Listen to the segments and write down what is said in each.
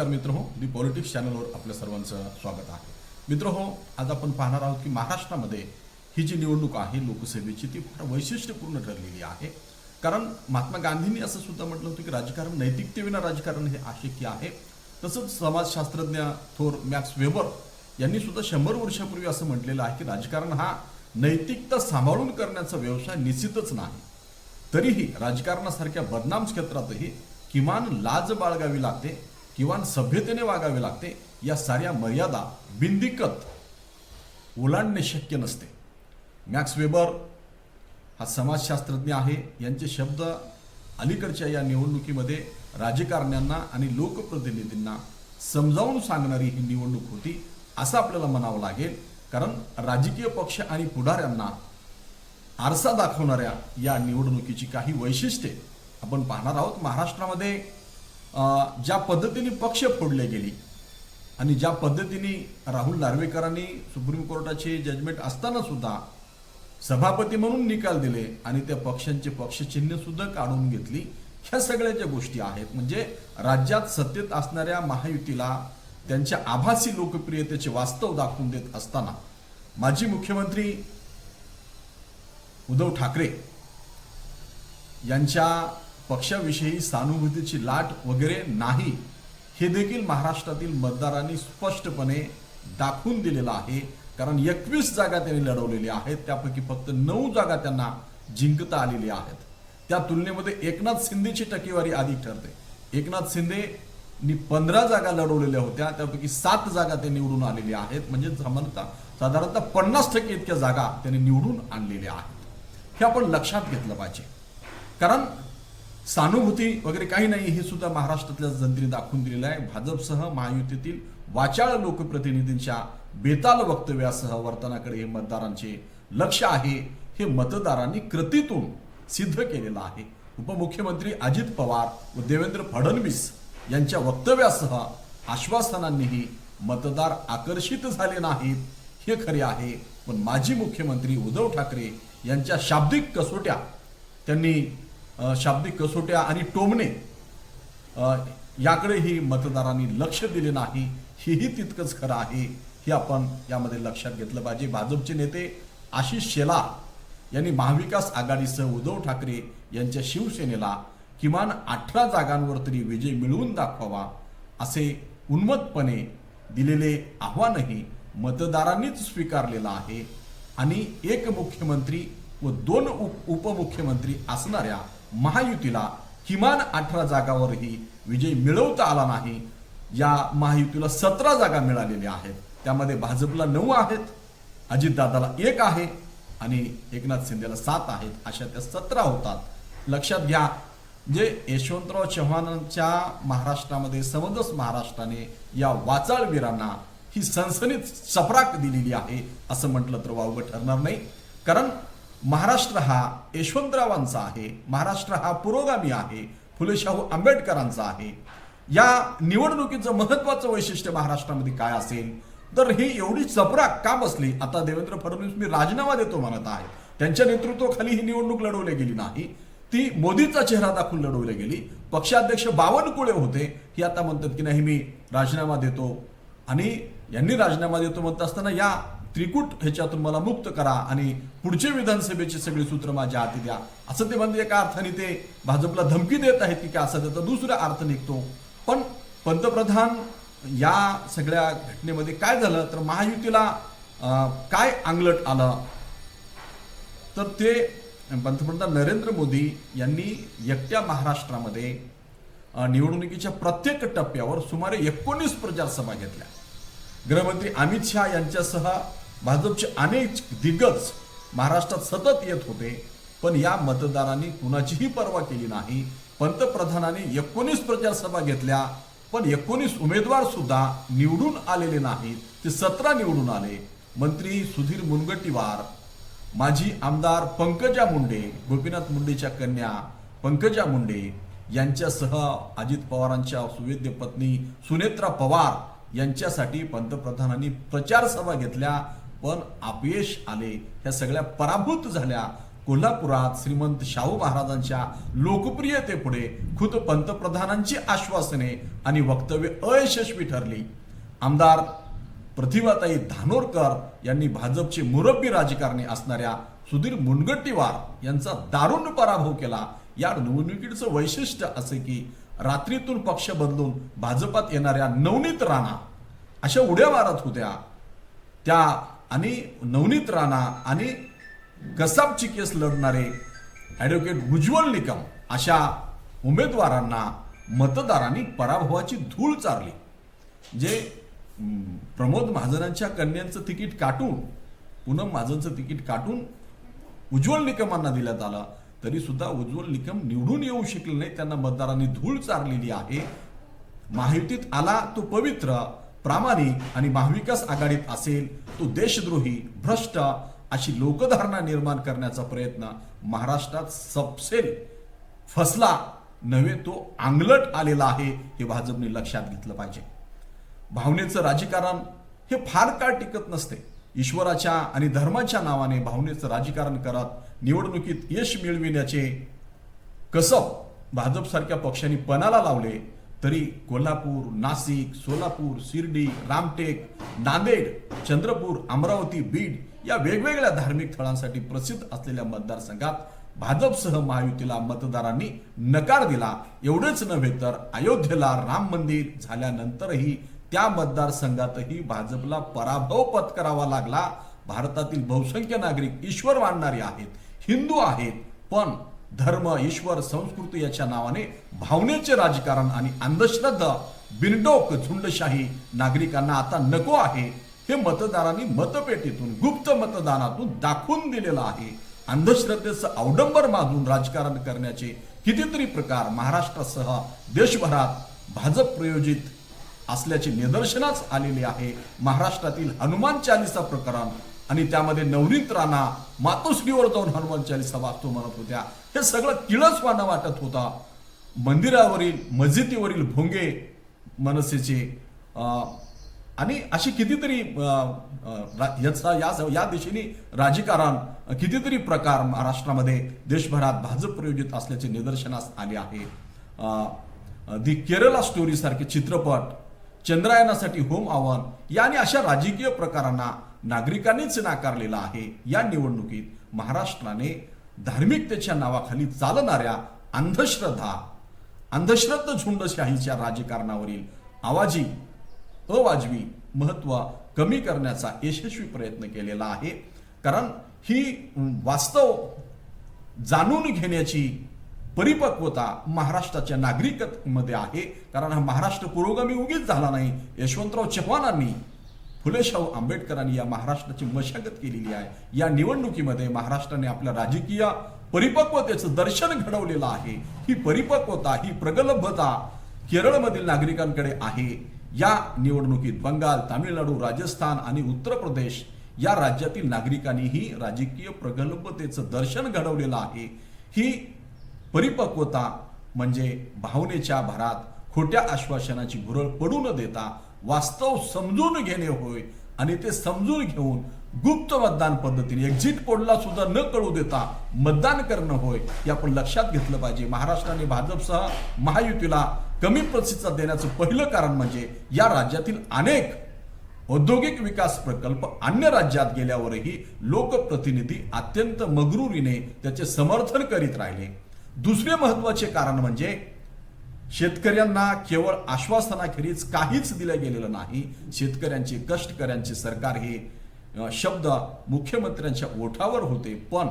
नमस्कार मित्र हो दी पॉलिटिक्स चॅनलवर आपल्या सर्वांचं स्वागत आहे. मित्र हो आज आपण पाहणार आहोत की महाराष्ट्रामध्ये ही जी निवडणूक आहे लोकसभेची ती फार वैशिष्ट्यपूर्ण ठरलेली आहे. कारण महात्मा गांधींनी असं सुद्धा म्हटलं होतं की राजकारण नैतिकतेविना राजकारण हे आशिकी आहे. तसंच समाजशास्त्रज्ञ थोर मॅक्स वेबर यांनी सुद्धा शंभर वर्षापूर्वी असं म्हटलेलं आहे की राजकारण हा नैतिकता सांभाळून करण्याचा व्यवसाय निश्चितच नाही. तरीही राजकारणासारख्या बदनाम क्षेत्रातही किमान लाज बाळगावी लागते किमान सभ्यतेने वागावे लागते या साऱ्या मर्यादा बिंदिकत ओलांडणे शक्य नसते. मॅक्स वेबर हा समाजशास्त्रज्ञ आहे. यांचे शब्द अलीकडच्या या निवडणुकीमध्ये राजकारण्यांना आणि लोकप्रतिनिधींना समजावून सांगणारी ही निवडणूक होती असं आपल्याला म्हणावं लागेल. कारण राजकीय पक्ष आणि पुढाऱ्यांना आरसा दाखवणाऱ्या या निवडणुकीची काही वैशिष्ट्ये आपण पाहणार आहोत. महाराष्ट्रामध्ये ज्या पद्धतीने पक्ष फोडले गेली आणि ज्या पद्धतीने राहुल नार्वेकरांनी सुप्रीम कोर्टाचे जजमेंट असताना सुद्धा सभापती म्हणून निकाल दिले आणि त्या पक्षांचे पक्षचिन्ह सुद्धा काढून घेतली ह्या सगळ्या ज्या गोष्टी आहेत. म्हणजे राज्यात सत्तेत असणाऱ्या महायुतीला त्यांच्या आभासी लोकप्रियतेचे वास्तव दाखवून देत असताना माजी मुख्यमंत्री उद्धव ठाकरे यांच्या पक्षाविषयी सहानुभूतीची लाट वगैरे नाही हे देखील महाराष्ट्रातील मतदारांनी स्पष्टपणे दाखवून दिलेलं आहे. कारण एकवीस जागा त्यांनी लढवलेल्या आहेत त्यापैकी फक्त नऊ जागा त्यांना जिंकता आलेल्या आहेत. त्या तुलनेमध्ये एकनाथ शिंदेची टक्केवारी अधिक ठरते. एकनाथ शिंदेनी पंधरा जागा लढवलेल्या होत्या त्यापैकी सात जागा ते निवडून आलेल्या आहेत. म्हणजे सामान्यतः साधारणतः पन्नास टक्के इतक्या जागा त्यांनी निवडून आणलेल्या आहेत. हे आपण लक्षात घेतलं पाहिजे. कारण सानुभूती वगैरे काही नाही हे सुद्धा महाराष्ट्रातल्या जनतेने दाखवून दिलेलं आहे. भाजपसह महायुतीतील वाचाळ लोकप्रतिनिधींच्या बेताल वक्तव्यासह वर्तनाकडे हे मतदारांचे लक्ष आहे. हे मतदारांनी कृतीतून सिद्ध केलेलं आहे. उपमुख्यमंत्री अजित पवार व देवेंद्र फडणवीस यांच्या वक्तव्यासह आश्वासनांनीही मतदार आकर्षित झाले नाहीत. हे खरे आहे. पण माजी मुख्यमंत्री उद्धव ठाकरे यांच्या शाब्दिक कसोट्या त्यांनी शाब्दिक कसोट्या आणि टोमणे याकडेही मतदारांनी लक्ष दिले नाही हेही तितकंच खरं आहे हे आपण यामध्ये लक्षात घेतलं पाहिजे. भाजपचे नेते आशिष शेलार यांनी महाविकास आघाडीसह उद्धव ठाकरे यांच्या शिवसेनेला किमान अठरा जागांवर तरी विजय मिळवून दाखवावा असे उन्मतपणे दिलेले आव्हानही मतदारांनीच स्वीकारलेलं आहे. आणि एक मुख्यमंत्री व दोन उप उपमुख्यमंत्री असणाऱ्या महायुतीला किमान अठरा जागावरही विजय मिळवता आला नाही. या महायुतीला सतरा जागा मिळालेल्या आहेत. त्यामध्ये भाजपला नऊ आहेत अजितदादाला एक आहे आणि एकनाथ शिंदेला सात आहेत. अशा त्या सतरा होतात. लक्षात घ्या जे यशवंतराव चव्हाणांच्या महाराष्ट्रामध्ये समंजस महाराष्ट्राने या वाचाळवीरांना ही सनसनीत चपराक दिलेली आहे असं म्हटलं तर वावगं ठरणार नाही. कारण महाराष्ट्र हा यशवंतरावांचा आहे महाराष्ट्र हा पुरोगामी आहे फुलेशाहू आंबेडकरांचा आहे. या निवडणुकीचं महत्वाचं वैशिष्ट्य महाराष्ट्रामध्ये काय असेल? तर ही एवढी चपराक का बसली? आता देवेंद्र फडणवीस मी राजीनामा देतो म्हणत आहे. त्यांच्या नेतृत्वाखाली ही निवडणूक लढवली गेली नाही. ती मोदीचा चेहरा दाखवून लढवली गेली. पक्षाध्यक्ष बावनकुळे होते ही आता म्हणतात की नाही मी राजीनामा देतो. आणि यांनी राजीनामा देतो म्हणत असताना या त्रिकूट ह्याच्यातून मला मुक्त करा आणि पुढचे विधानसभेची सगळी सूत्र माझ्या हाती द्या. असं ते म्हणजे एका अर्थाने ते भाजपला धमकी देत आहेत की काय असं त्याचा दुसरा अर्थ निघतो. पण पंतप्रधान या सगळ्या घटनेमध्ये काय झालं? तर महायुतीला काय अंगलट आलं? तर ते पंतप्रधान नरेंद्र मोदी यांनी एकट्या महाराष्ट्रामध्ये निवडणुकीच्या प्रत्येक टप्प्यावर सुमारे एकोणीस प्रचारसभा घेतल्या. गृहमंत्री अमित शहा यांच्यासह भाजपचे अनेक दिग्गज महाराष्ट्रात सतत येत होते पण या मतदारांनी कुणाचीही पर्वा केली नाही. पंतप्रधानांनी एकोणीस प्रचारसभा घेतल्या पण एकोणीस उमेदवार सुद्धा निवडून आलेले नाहीत. ते सतरा निवडून आले. मंत्री सुधीर मुनगंटीवार माजी आमदार पंकजा मुंडे गोपीनाथ मुंडेच्या कन्या पंकजा मुंडे यांच्यासह अजित पवारांच्या सुवेद्य पत्नी सुनेत्रा पवार यांच्यासाठी पंतप्रधानांनी प्रचार सभा घेतल्या. पण अपयश आले. ह्या सगळ्या पराभूत झाल्या. कोल्हापुरात श्रीमंत शाहू महाराजांच्या लोकप्रियतेपुढे खुद पंतप्रधानांची आश्वासने आणि वक्तव्य अयशस्वी ठरली. आमदार प्रतिभाताई धानोरकर यांनी भाजपचे मुरब्बी राजकारणी असणाऱ्या सुधीर मुनगट्टीवार यांचा दारुण पराभव केला. या निवडणुकीचं वैशिष्ट्य असे की रात्रीतून पक्ष बदलून भाजपात येणाऱ्या नवनीत राणा अशा उड्या मारत होत्या. त्या आणि नवनीत राणा आणि कसाबची केस लढणारे ॲडव्होकेट उज्ज्वल निकम अशा उमेदवारांना मतदारांनी पराभवाची धूळ चारली. जे प्रमोद महाजनांच्या कन्यांचं तिकीट काटून पूनम महाजनचं तिकीट काटून उज्ज्वल निकमांना देण्यात आलं तरी सुद्धा उज्ज्वल निकम निवडून येऊ शकले नाही त्यांना मतदारांनी धूळ चारलेली आहे. महायुतीत आला तो पवित्र प्रामाणिक आणि महाविकास आघाडीत असेल तो देशद्रोही भ्रष्ट अशी लोकधारणा निर्माण करण्याचा प्रयत्न महाराष्ट्रात सपसेल फसला नव्हे तो आंगलट आलेला आहे हे भाजपने लक्षात घेतलं पाहिजे. भावनेचं राजकारण हे फार काळ टिकत नसते. ईश्वराच्या आणि धर्माच्या नावाने भावनेचं राजकारण करत निवडणुकीत यश मिळविण्याचे कसब भाजपसारख्या पक्षांनी पणाला लावले तरी कोल्हापूर नाशिक सोलापूर शिर्डी रामटेक नांदेड चंद्रपूर अमरावती बीड या वेगवेगळ्या धार्मिक स्थळांसाठी प्रसिद्ध असलेल्या मतदारसंघात भाजपसह महायुतीला मतदारांनी नकार दिला. एवढेच नव्हे तर अयोध्येला राम मंदिर झाल्यानंतरही त्या मतदारसंघातही भाजपला पराभव पत्करावा लागला. भारतातील बहुसंख्य नागरिक ईश्वर मानणारे आहेत हिंदू आहेत पण धर्म ईश्वर संस्कृती याच्या नावाने भावनेचे राजकारण आणि अंधश्रद्धा बिनडोक झुंडशाही नागरिकांना आता नको आहे हे मतदारांनी मतपेटीतून गुप्त मतदानातून दाखवून दिलेलं आहे. अंधश्रद्धेचं अवडंबर माजून राजकारण करण्याचे कितीतरी प्रकार महाराष्ट्रासह देशभरात भाजप प्रयोजित असल्याचे निदर्शनास आलेले आहे. महाराष्ट्रातील हनुमान चालिसा प्रकरण आणि त्यामध्ये नवनीत राणा मातोश्रीवर जाऊन हनुमान चालिसा वाचतो म्हणत होत्या. हे सगळं किळसवाना वाटत होता. मंदिरावरील मस्जिदीवरील भोंगे मनसेचे आणि अशी कितीतरी याचा या या दिशेने राजकारण कितीतरी प्रकार महाराष्ट्रामध्ये देशभरात भाजप प्रयोजित असल्याचे निदर्शनास आले आहे. दी केरला स्टोरीसारखे चित्रपट चंद्रायनासाठी होम आव्हान या आणि अशा राजकीय प्रकारांना नागरिकांनीच नाकारलेला आहे. या निवडणुकीत महाराष्ट्राने धार्मिकतेच्या नावाखाली चालणाऱ्या अंधश्रद्धा अंधश्रद्ध झुंडशाहीच्या राजकारणावरील आवाजी अवाजवी महत्त्व कमी करण्याचा यशस्वी प्रयत्न केलेला आहे. कारण ही वास्तव जाणून घेण्याची परिपक्वता महाराष्ट्राच्या नागरिकमध्ये आहे. कारण हा महाराष्ट्र पुरोगामी उगीच झाला नाही. यशवंतराव चव्हाणांनी फुलेशाहू आंबेडकरांनी या महाराष्ट्राची मशागत केलेली आहे. या निवडणुकीमध्ये महाराष्ट्राने आपल्या राजकीय परिपक्वतेचं दर्शन घडवलेलं आहे. ही परिपक्वता ही प्रगल्भता केरळमधील नागरिकांकडे आहे. या निवडणुकीत बंगाल तामिळनाडू राजस्थान आणि उत्तर प्रदेश या राज्यातील नागरिकांनीही राजकीय प्रगल्भतेचं दर्शन घडवलेलं आहे. ही परिपक्वता म्हणजे भावनेच्या भरात खोट्या आश्वासनाची भुरळ पडू न देता वास्तव समजून घेणे होय आणि ते समजून घेऊन गुप्त मतदान पद्धतीने एक्झिट पोलला सुद्धा न कळू देता मतदान करणं होय हे आपण लक्षात घेतलं पाहिजे. महाराष्ट्राने भाजपसह महायुतीला कमी प्रतिसाद देण्याचं पहिलं कारण म्हणजे या राज्यातील अनेक औद्योगिक विकास प्रकल्प अन्य राज्यात गेल्यावरही लोकप्रतिनिधी अत्यंत मगरुरीने त्याचे समर्थन करीत राहिले. दुसरे महत्त्वाचे कारण म्हणजे शेतकऱ्यांना केवळ आश्वासनाखेरीज काहीच दिलं गेलेलं नाही. शेतकऱ्यांचे कष्टकऱ्यांचे सरकार हे शब्द मुख्यमंत्र्यांच्या ओठावर होते. पण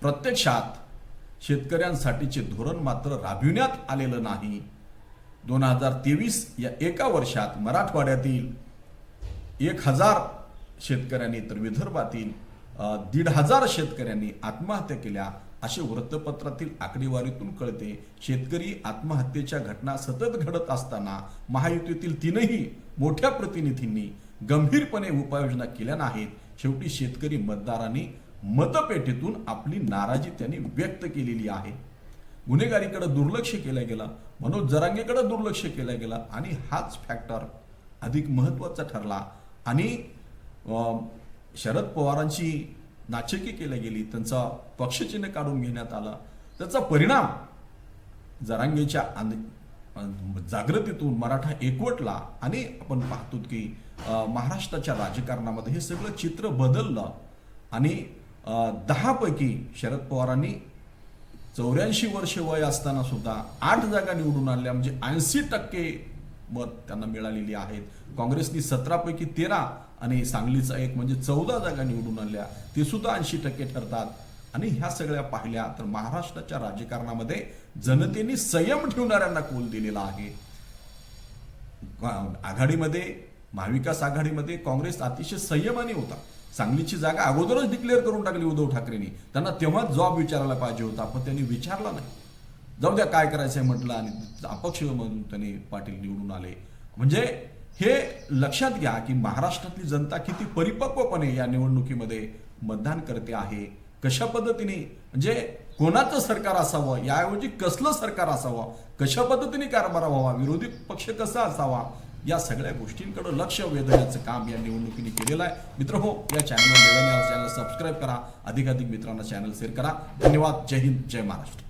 प्रत्यक्षात शेतकऱ्यांसाठीचे धोरण मात्र राबविण्यात आलेलं नाही. दोन हजार तेवीस या एका वर्षात मराठवाड्यातील एक हजार शेतकऱ्यांनी तर विदर्भातील दीड हजार शेतकऱ्यांनी आत्महत्या केल्या. असे वृत्तपत्रातील आकडेवारीतून कळते शेतकरी आत्महत्येच्या घटना सतत घडत असताना महायुतीतील तीनही मोठ्या प्रतिनिधींनी गंभीरपणे उपाययोजना केल्या नाहीत. शेवटी शेतकरी मतदारांनी मतपेटीतून आपली नाराजी त्यांनी व्यक्त केलेली आहे. गुन्हेगारीकडे दुर्लक्ष केल्या गेलं मनोज जरांगेकडे दुर्लक्ष केला गेला आणि हाच फॅक्टर अधिक महत्त्वाचा ठरला. आणि शरद पवारांची नाचिकी केल्या गेली त्यांचा पक्षचिन्ह काढून घेण्यात आला. त्याचा परिणाम जरांगेच्या जागृतीतून मराठा एकवटला आणि आपण पाहतो की महाराष्ट्राच्या राजकारणामध्ये हे सगळं चित्र बदललं आणि दहापैकी शरद पवारांनी चौऱ्याऐंशी वर्ष वय असताना सुद्धा आठ जागा निवडून आणल्या म्हणजे ऐंशी टक्के मत त्यांना मिळालेली आहेत. काँग्रेसनी सतरापैकी तेरा आणि सांगलीचा एक म्हणजे चौदा जागा निवडून आणल्या ते सुद्धा ऐंशी टक्के ठरतात. आणि ह्या सगळ्या पाहिल्या तर महाराष्ट्राच्या राजकारणामध्ये जनतेने संयम ठेवणाऱ्यांना कोल दिलेला आहे. आघाडीमध्ये महाविकास आघाडीमध्ये काँग्रेस अतिशय संयमाने होता. सांगलीची जागा अगोदरच डिक्लेअर करून टाकली उद्धव ठाकरेंनी. त्यांना तेव्हाच जॉब विचारायला पाहिजे होता पण त्यांनी विचारला नाही. जाऊ द्या काय करायचंय म्हटलं आणि अपक्ष म्हणून त्यांनी पाटील निवडून आले. म्हणजे हे लक्षात घ्या की महाराष्ट्रातली जनता किती परिपक्वपणे या निवडणुकीमध्ये मतदान करते आहे. कशा पद्धतीने? म्हणजे कोणाचं सरकार असावं? याऐवजी कसलं सरकार असावं? कशा पद्धतीने कारभार व्हावा? विरोधी पक्ष कसा असावा? या सगळ्या गोष्टींकडे लक्ष वेधण्याचं काम या निवडणुकीने केलेलं आहे. मित्र हो या चॅनलवर नव्याने चॅनल सबस्क्राईब करा. अधिकाधिक मित्रांना चॅनल शेअर करा. धन्यवाद. जय हिंद. जय महाराष्ट्र.